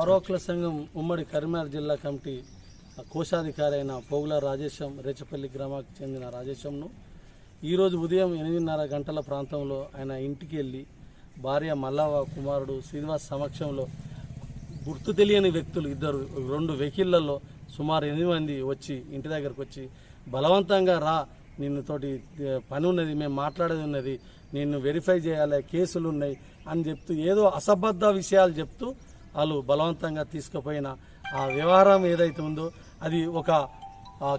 పౌరవకుల సంఘం ఉమ్మడి కరీంనగర్ జిల్లా కమిటీ కోశాధికారి అయిన పోగుల రాజేశం రేచపల్లి గ్రామానికి చెందిన రాజేశంను. ఈరోజు ఉదయం ఎనిమిదిన్నర గంటల ప్రాంతంలో ఆయన ఇంటికి వెళ్ళి భార్య మల్లవ కుమారుడు శ్రీనివాస్ సమక్షంలో గుర్తు తెలియని వ్యక్తులు ఇద్దరు రెండు వెహికల్లలో సుమారు ఎనిమిది మంది వచ్చి ఇంటి దగ్గరకు వచ్చి బలవంతంగా రా నిన్ను తోటి పని ఉన్నది మేము మాట్లాడేది ఉన్నది నిన్ను వెరిఫై చేయాలి కేసులు ఉన్నాయి అని చెప్తూ ఏదో అసబద్ధ విషయాలు చెప్తూ వాళ్ళు బలవంతంగా తీసుకుపోయిన ఆ వ్యవహారం ఏదైతే ఉందో అది ఒక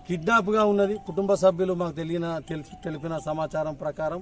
కిడ్నాప్గా ఉన్నది. కుటుంబ సభ్యులు మాకు తెలియన తెలిసి తెలిపిన సమాచారం ప్రకారం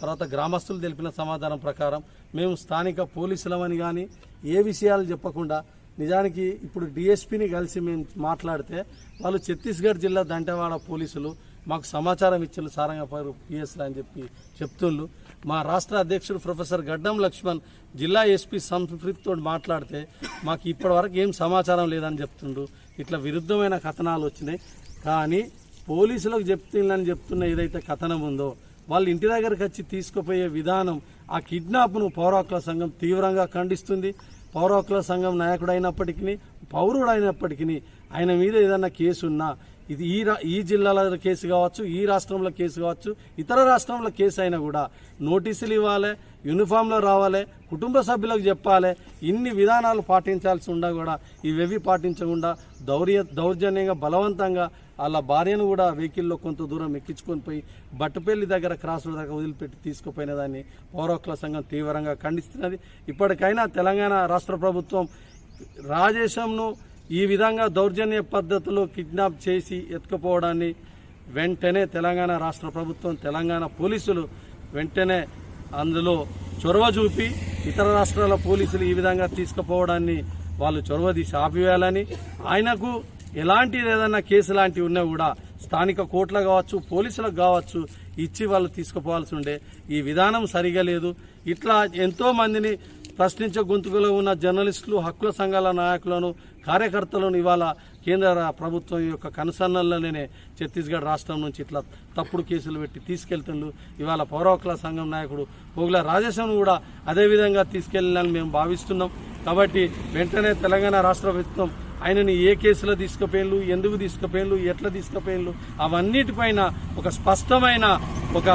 తర్వాత గ్రామస్తులు తెలిపిన సమాధానం ప్రకారం మేము స్థానిక పోలీసులమని కానీ ఏ విషయాలు చెప్పకుండా నిజానికి ఇప్పుడు డిఎస్పీని కలిసి మేము మాట్లాడితే వాళ్ళు ఛత్తీస్గఢ్ జిల్లా దంటవాడ పోలీసులు మాకు సమాచారం ఇచ్చారు సారంగపారు పిఎస్లు అని చెప్పి చెప్తుళ్ళు మా రాష్ట్ర అధ్యక్షుడు ప్రొఫెసర్ గడ్డం లక్ష్మణ్ జిల్లా ఎస్పీ సంస్కృతితో మాట్లాడితే మాకు ఇప్పటివరకు ఏం సమాచారం లేదని చెప్తుండ్రు. ఇట్లా విరుద్ధమైన కథనాలు వచ్చినాయి. కానీ పోలీసులకు చెప్తుందని చెప్తున్న ఏదైతే కథనం ఉందో వాళ్ళ ఇంటి దగ్గరకు వచ్చి తీసుకుపోయే విధానం ఆ కిడ్నాప్ను పౌరాకుల సంఘం తీవ్రంగా ఖండిస్తుంది. పౌరాకుల సంఘం నాయకుడైనప్పటికీ పౌరుడైనప్పటికీ ఆయన మీద ఏదన్నా కేసు ఉన్నా ఇది ఈ రా ఈ జిల్లాల కేసు కావచ్చు ఈ రాష్ట్రంలో కేసు కావచ్చు ఇతర రాష్ట్రంలో కేసు అయినా కూడా నోటీసులు ఇవ్వాలి యూనిఫామ్లో రావాలి కుటుంబ సభ్యులకు చెప్పాలి ఇన్ని విధానాలు పాటించాల్సి ఉండా కూడా ఇవేవి పాటించకుండా దౌర్య దౌర్జన్యంగా బలవంతంగా వాళ్ళ భార్యను కూడా వెహికల్లో కొంత దూరం ఎక్కించుకొని పోయి బట్టపల్లి దగ్గర క్రాస్ రోడ్ దగ్గర వదిలిపెట్టి తీసుకుపోయిన దాన్ని పౌరోక్ల సంఘం తీవ్రంగా ఖండిస్తున్నది. ఇప్పటికైనా తెలంగాణ రాష్ట్ర ప్రభుత్వం రాజేశంను ఈ విధంగా దౌర్జన్య పద్ధతిలో కిడ్నాప్ చేసి ఎత్తుకుపోవడాన్ని వెంటనే తెలంగాణ రాష్ట్ర ప్రభుత్వం తెలంగాణ పోలీసులు వెంటనే అందులో చొరవ చూపి ఇతర రాష్ట్రాల పోలీసులు ఈ విధంగా తీసుకుపోవడాన్ని వాళ్ళు చొరవ తీసి ఆపివేయాలని ఆయనకు ఎలాంటిది ఏదైనా కేసు లాంటివి ఉన్నా కూడా స్థానిక కోర్టులు కావచ్చు పోలీసులకు కావచ్చు ఇచ్చి వాళ్ళు తీసుకుపోవాల్సి ఉండే ఈ విధానం సరిగా లేదు. ఇట్లా ఎంతో మందిని ప్రశ్నించే గొంతుకులో ఉన్న జర్నలిస్టులు హక్కుల సంఘాల నాయకులను కార్యకర్తలను ఇవాళ కేంద్ర ప్రభుత్వం యొక్క కన్సర్నల్లోనే ఛత్తీస్గఢ్ రాష్ట్రం నుంచి ఇట్లా తప్పుడు కేసులు పెట్టి తీసుకెళ్తుండ్రు. ఇవాళ పౌరవకుల సంఘం నాయకుడు పోగుల రాజేశం కూడా అదేవిధంగా తీసుకెళ్ళాలని మేము భావిస్తున్నాం. కాబట్టి వెంటనే తెలంగాణ రాష్ట్ర ప్రభుత్వం ఆయనని ఏ కేసులో తీసుకుపోయిన్లు ఎందుకు తీసుకుపోయిన్లు ఎట్లా తీసుకుపోయిన్లు అవన్నిటిపైన ఒక స్పష్టమైన ఒక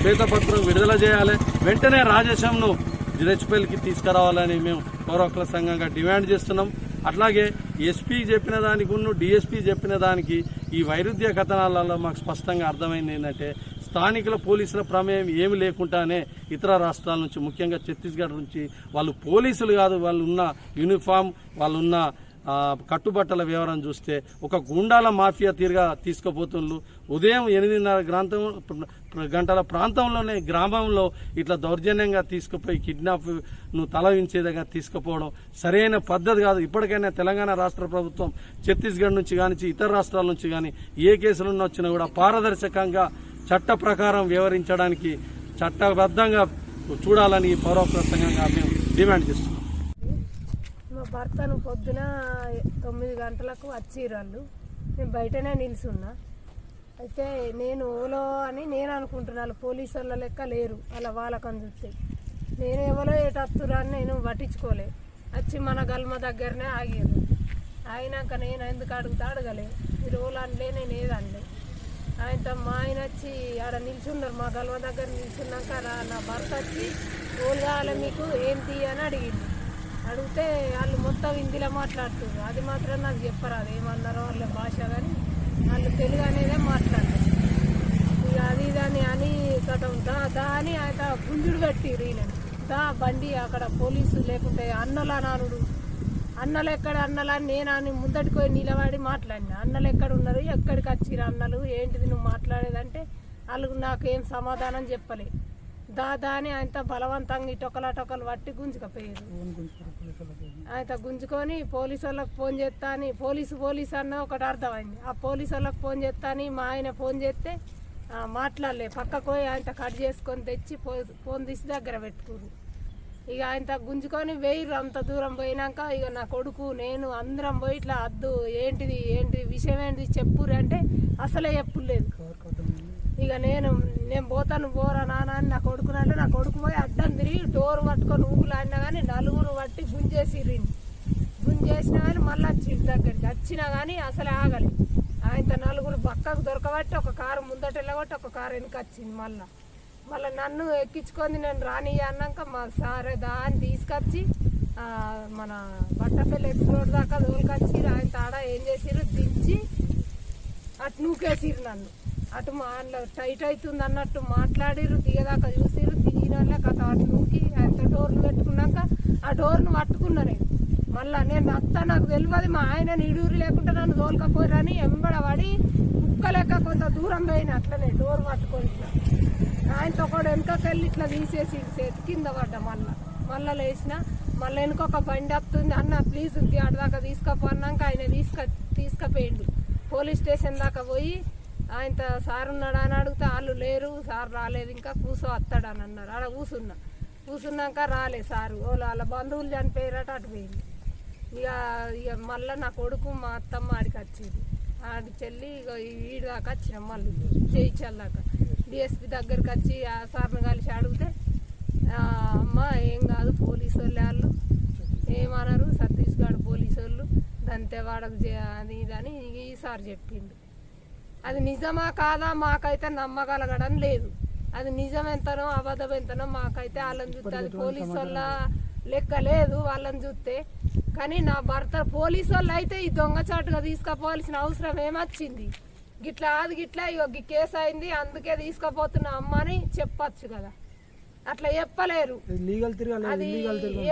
శ్వేతపత్రం విడుదల చేయాలి. వెంటనే రాజేశంను జిరెచ్పల్లికి తీసుకురావాలని మేము పౌర సంఘంగా డిమాండ్ చేస్తున్నాం. అట్లాగే ఎస్పీ చెప్పిన దానికి ఉన్న డిఎస్పీ చెప్పిన దానికి ఈ వైరుధ్య కథనాలలో మాకు స్పష్టంగా అర్థమైంది ఏంటంటే స్థానికుల పోలీసుల ప్రమేయం ఏమి లేకుండానే ఇతర రాష్ట్రాల నుంచి ముఖ్యంగా ఛత్తీస్గఢ్ నుంచి వాళ్ళు పోలీసులు కాదు వాళ్ళు ఉన్న యూనిఫామ్ వాళ్ళు ఉన్న కట్టుబట్టల వివరం చూస్తే ఒక గుండాల మాఫియా తీరుగా తీసుకుపోతుండ్రు ఉదయం ఎనిమిదిన్నర గ్రాంతం గంటల ప్రాంతంలోనే గ్రామంలో ఇట్లా దౌర్జన్యంగా తీసుకుపోయి కిడ్నాప్ను తలవించేదిగా తీసుకుపోవడం సరైన పద్ధతి కాదు. ఇప్పటికైనా తెలంగాణ రాష్ట్ర ప్రభుత్వం ఛత్తీస్గఢ్ నుంచి కానీ ఇతర రాష్ట్రాల నుంచి కానీ ఏ కేసులు వచ్చినా కూడా పారదర్శకంగా చట్ట ప్రకారం వ్యవహరించడానికి చట్టబద్ధంగా చూడాలని పౌరవ మేము డిమాండ్ చేస్తున్నాం. మా భర్తను పొద్దున తొమ్మిది గంటలకు వచ్చిర్రు వాళ్ళు. నేను బయటనే నిల్చున్నా. అయితే నేను ఓలో అని నేను అనుకుంటున్నాను పోలీసు వాళ్ళ లెక్క లేరు. అలా వాళ్ళకని చూస్తే. నేను ఎవరో ఏటత్తురా అని నేను పట్టించుకోలే. వచ్చి మన గల్మ దగ్గరనే ఆగారు ఆగినాక నేను ఎందుకు అడుగుతా అడగలే. మీరు ఓలా అనలే నేను ఏదనలే ఆయనతో మా ఆయన వచ్చి ఆడ నిల్చున్నారు. మా గల్వ దగ్గర నిల్చున్నాక రా- నా భర్త వచ్చి ఓలు కావాలి మీకు? ఏంటి అని అడిగింది అడిగితే వాళ్ళు మొత్తం హిందీలో మాట్లాడుతున్నారు. అది మాత్రం నాకు చెప్పరాదు. ఏమన్నారో వాళ్ళ భాష కానీ వాళ్ళు తెలుగు అనేదే మాట్లాడతారు ఇక అది దాని అని కథం. దా దా అని ఆయన గుంజుడు కట్టిరు ఈయన. దా బండి అక్కడ పోలీసు లేకుంటే అన్నలా నానుడు. అన్నలు ఎక్కడ అన్నలా అని నేను అని ముందటికి పోయి నిలబడి మాట్లాడినా. అన్నలు ఎక్కడ ఉన్నారు? ఎక్కడికి వచ్చిరు అన్నలు? ఏంటిది నువ్వు మాట్లాడేదంటే వాళ్ళు నాకేం సమాధానం చెప్పలే. దా అని ఆయనతో బలవంతంగా ఇటొకలటొకలు పట్టి గుంజుకపోయారు. ఆయన గుంజుకొని పోలీసు వాళ్ళకి ఫోన్ చేస్తా అని పోలీసు పోలీసు అన్న ఒకటి అర్థమైంది. ఆ పోలీసు వాళ్ళకి ఫోన్ చేస్తా అని మా ఆయన ఫోన్ చేస్తే మాట్లాడలే. పక్కకు పోయి ఆయన కట్ చేసుకొని తెచ్చి ఫోన్ తీసి దగ్గర పెట్టుకురు ఇక ఆయన గుంజుకొని వేయిర్రు. అంత దూరం పోయినాక ఇక నా కొడుకు నేను అందరం పోయి ఇట్లా అద్దు ఏంటిది ఏంటిది విషయం ఏంటిది చెప్పురు అంటే అసలే చెప్పులేదు ఇక నేను నేను పోతాను పోరా నాన్న అని నా కొడుకునంటే నా కొడుకు పోయి అడ్డం తిరిగి డోర్ పట్టుకొని ఊగులాడినా కానీ నలుగురు పట్టి గుంజేసి గుంజేసినా కానీ మళ్ళీ వచ్చిండు దగ్గరికి. వచ్చినా కానీ అసలు ఆగలి. ఆయన నలుగురు పక్కకు దొరకబట్టి ఒక కారు ముందట వెళ్ళబట్టి ఒక కారు వెనక వచ్చింది మళ్ళీ. మళ్ళీ నన్ను ఎక్కించుకొని నేను రాని అన్నాక మా సార్ దాన్ని తీసుకొచ్చి మన బట్టపల్లి ఎక్స్ రోడ్ దాకా దోలుకొచ్చి ఆయన తాడ ఏం చేసిరు దించి అటు నూకేసిర్రు నన్ను. అటు మా టైట్ అవుతుంది అన్నట్టు మాట్లాడిర్రు దిగదాకా చూసిరు దిగిన వాళ్ళకి కథ అటు నూకి అంత డోర్లు పెట్టుకున్నాక ఆ డోర్ను పట్టుకున్నా నేను. మళ్ళా నేను అత్త నాకు తెలియదు మా ఆయన నిడూరు లేకుండా నన్ను తోలుకపోయారని ఎంబడబడి కుక్క లెక్క కొంత దూరం పోయిన అట్లనే డోర్ పట్టుకొని ఆయనతో కూడా వెనకకెళ్ళి ఇట్లా తీసేసి చేతి కింద పడ్డా మళ్ళా. మళ్ళా లేచిన మళ్ళీ వెనుకొక బండి వస్తుంది అన్న ప్లీజ్ ఆడ దాకా తీసుకపోన్నాక ఆయన తీసుక తీసుకపోయిండు. పోలీస్ స్టేషన్ దాకా పోయి ఆయన సార్ ఉన్నాడా అని అడిగితే వాళ్ళు లేరు సార్ రాలేదు ఇంకా కూసో వస్తాడు అని అన్నారు. ఆడ కూసున్నా. కూసున్నాక రాలే సారు. వాళ్ళు వాళ్ళ బంధువులు చనిపోయారట అటు పోయింది. ఇక ఇక మళ్ళీ నా కొడుకు మా అత్తమ్మ ఆడికి వచ్చేది. ఆడి చెల్లి ఇక ఈడి దాకా వచ్చినాం మళ్ళీ. చేయించాలి దాకా. డిఎస్పి దగ్గరికి వచ్చి ఆ సార్ని కలిసి అడిగితే అమ్మ ఏం కాదు పోలీసు వాళ్ళు వాళ్ళు. ఏమన్నారు ఛత్తీస్గఢ్ పోలీసు వాళ్ళు. దంతేవాడకు అది ఇది అని ఈసారి చెప్పిండు. అది నిజమా కాదా మాకైతే నమ్మగలగడం లేదు. అది నిజం ఎంతనో అబద్ధం ఎంతనో మాకైతే వాళ్ళని చూస్తే అది పోలీసు వాళ్ళ లెక్క లేదు వాళ్ళని చూస్తే. కానీ నా భర్త పోలీసు వాళ్ళు అయితే ఈ దొంగచాటుగా తీసుకుపోవాల్సిన అవసరం ఏమొచ్చింది? గిట్లా అది గిట్లా ఈ కేసు అయింది అందుకే తీసుకుపోతున్నా అమ్మ అని చెప్పొచ్చు కదా. అట్లా చెప్పలేరు. అది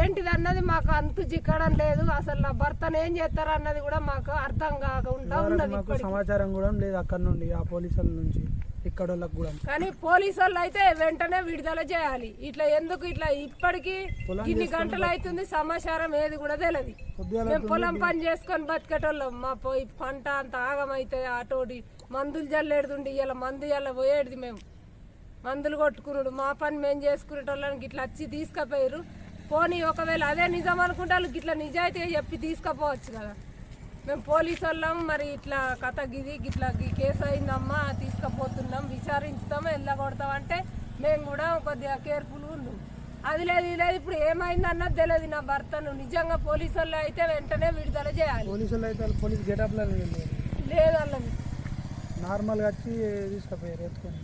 ఏంటిది అన్నది మాకు అంతు చిక్కడం లేదు. అసలు నా భర్తను ఏం చేస్తారు అన్నది కూడా మాకు అర్థం కాకుండా ఉన్నది. సమాచారం కూడా లేదు అక్కడ నుండి ఆ పోలీసుల నుంచి ఇక్కడ కూడా. కానీ పోలీసు వాళ్ళు అయితే వెంటనే విడుదల చేయాలి. ఇట్లా ఎందుకు ఇట్లా ఇప్పటికి ఇన్ని గంటలు అవుతుంది సమాచారం ఏది కూడా తెలియదు. మేము పొలం పని చేసుకొని బతికేటోళ్ళం. మా పోయి పంట అంత ఆగమైతే అటోటి మందులు జల్లేడుతుండి ఇలా మందు ఇలా పోయేది మేము. మందులు కొట్టుకున్నాడు. మా పని మేము చేసుకునేటోళ్ళని ఇట్లా వచ్చి తీసుకుపోయారు పోనీ ఒకవేళ అదే నిజం అనుకుంటే వాళ్ళకి ఇట్లా నిజాయితీగా చెప్పి తీసుకుపోవచ్చు కదా. మేము పోలీసు వాళ్ళం మరి ఇట్లా కథ గిది ఇట్లా ఈ కేసు అయిందమ్మా తీసుకుపోతున్నాం విచారించుతాం వెళ్ళగొడతాం అంటే మేము కూడా కొద్దిగా కేర్ఫుల్గా ఉన్నాం అది లేదు ఇది లేదు ఇప్పుడు ఏమైంది అన్నది తెలియదు నా భర్తను. నిజంగా పోలీసు వాళ్ళు అయితే వెంటనే విడుదల చేయాలి. పోలీసులు అయితే వాళ్ళు పోలీస్ గెటప్లో లేదు వాళ్ళని నార్మల్గా వచ్చి తీసుకుపోయారు ఎత్తుకొని.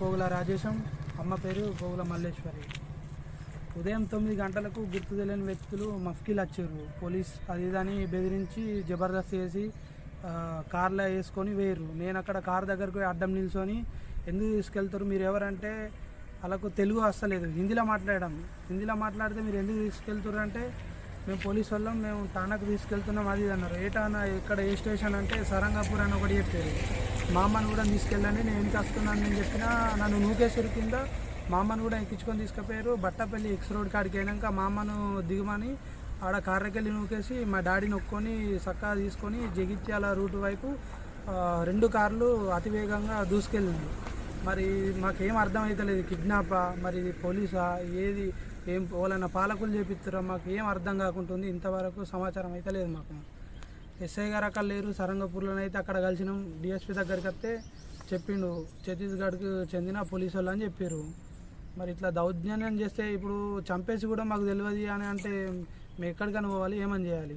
పోగుల రాజేశం అమ్మ పేరు పోగుల మల్లేశ్వరి. ఉదయం తొమ్మిది గంటలకు గుర్తు తెలియని వ్యక్తులు మఫ్కీలు వచ్చారు. పోలీస్ అది ఇది అని బెదిరించి జబర్దస్త్ చేసి కార్లో వేసుకొని వేయరు. నేను అక్కడ కార్ దగ్గరకు పోయి అడ్డం నిల్చొని ఎందుకు తీసుకెళ్తారు? మీరు ఎవరంటే వాళ్ళకు తెలుగు వస్తలేదు. హిందీలో మాట్లాడడం. హిందీలో మాట్లాడితే మీరు ఎందుకు తీసుకెళ్తారు అంటే మేము పోలీస్ వాళ్ళం మేము ఠానాకు తీసుకెళ్తున్నాం అది ఇది అన్నారు. ఏ ఠానా ఎక్కడ ఏ స్టేషన్ అంటే సరంగాపూర్ అని ఒకటి చెప్పారు. మా అమ్మను కూడా తీసుకెళ్ళండి నేను ఎందుకు వస్తున్నాను నేను చెప్పిన నన్ను నూకేశ్వరి కింద మా అమ్మను కూడా ఎక్కించుకొని తీసుకుపోయారు. బట్టపల్లి ఎక్స్ రోడ్ కాడికి అయినాక మా అమ్మను దిగమని ఆడ కార్రకెళ్ళి నూకేసి మా డాడీ నొక్కొని చక్కగా తీసుకొని జగిత్యాల రూట్ వైపు రెండు కార్లు అతివేగంగా దూసుకెళ్ళింది. మరి మాకేం అర్థమవుతలేదు కిడ్నాపా మరి ఇది పోలీసా ఏది ఏం వాళ్ళన్న పాలకులు చేపిస్తారా మాకు ఏం అర్థం కాకుంటుంది ఇంతవరకు సమాచారం అయితే లేదు మాకు. ఎస్ఐ గారు అక్కడ లేరు సరంగపూర్లో అయితే అక్కడ కలిసినాం. డిఎస్పీ దగ్గరికి వస్తే చెప్పిండు ఛత్తీస్గఢ్కి చెందిన పోలీసు వాళ్ళు అని చెప్పారు. మరి ఇట్లా దౌర్జన్యం చేస్తే ఇప్పుడు చంపేసి కూడా మాకు తెలియదు అని అంటే మేము ఎక్కడికైనా పోవాలి ఏమని చేయాలి?